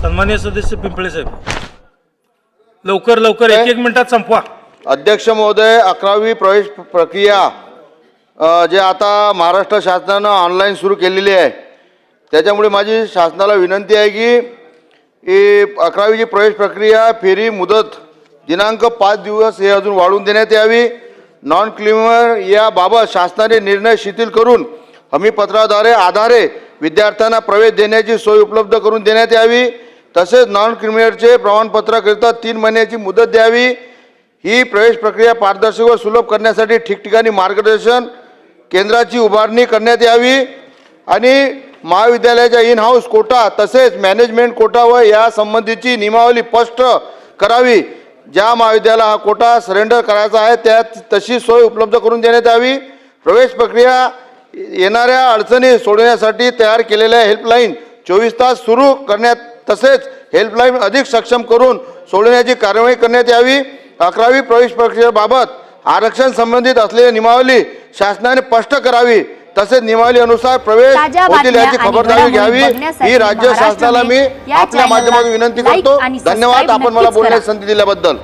सन्मान्य सदस्य पिंपळे साहेब. लवकर लवकर एक एक मिनिटात संपवा. अध्यक्ष महोदय अकरावी प्रवेश प्रक्रिया अ, जे आता महाराष्ट्र शासनानं ऑनलाईन सुरू केलेली आहे त्याच्यामुळे माझी शासनाला विनंती आहे की ही अकरावीची प्रवेश प्रक्रिया फेरी मुदत दिनांक पाच दिवस हे अजून वाढवून देण्यात यावी. नॉन क्लिमर याबाबत शासनाने निर्णय शिथिल करून हमीपत्राद्वारे आधारे विद्यार्थ्यांना प्रवेश देण्याची सोय उपलब्ध करून देण्यात यावी. तसेच नॉन क्रिमिनलचे प्रमाणपत्राकरिता तीन महिन्याची मुदत द्यावी. ही प्रवेश प्रक्रिया पारदर्शक व सुलभ करण्यासाठी ठिकठिकाणी मार्गदर्शन केंद्राची उभारणी करण्यात यावी. आणि महाविद्यालयाच्या इन हाऊस कोटा तसेच मॅनेजमेंट कोटा व या संबंधीची नियमावली स्पष्ट करावी. ज्या महाविद्यालयाला हा कोटा सरेंडर करायचा आहे त्यात तशी सोय उपलब्ध करून देण्यात यावी. प्रवेश प्रक्रिया येणाऱ्या अडचणी सोडवण्यासाठी तयार केलेल्या हेल्पलाईन चोवीस तास सुरू करण्यात तसेच हेल्पलाईन अधिक सक्षम करून सोडवण्याची कार्यवाही करण्यात यावी. अकरावी प्रवेश प्रक्रियेबाबत आरक्षण संबंधित असलेली नियमावली शासनाने स्पष्ट करावी. तसेच नियमावली अनुसार प्रवेश होतील याची खबरदारी घ्यावी. ही राज्य शासनाला मी आपल्या माध्यमातून विनंती करतो. धन्यवाद. आपण मला. बोलण्याची संधी दिल्याबद्दल.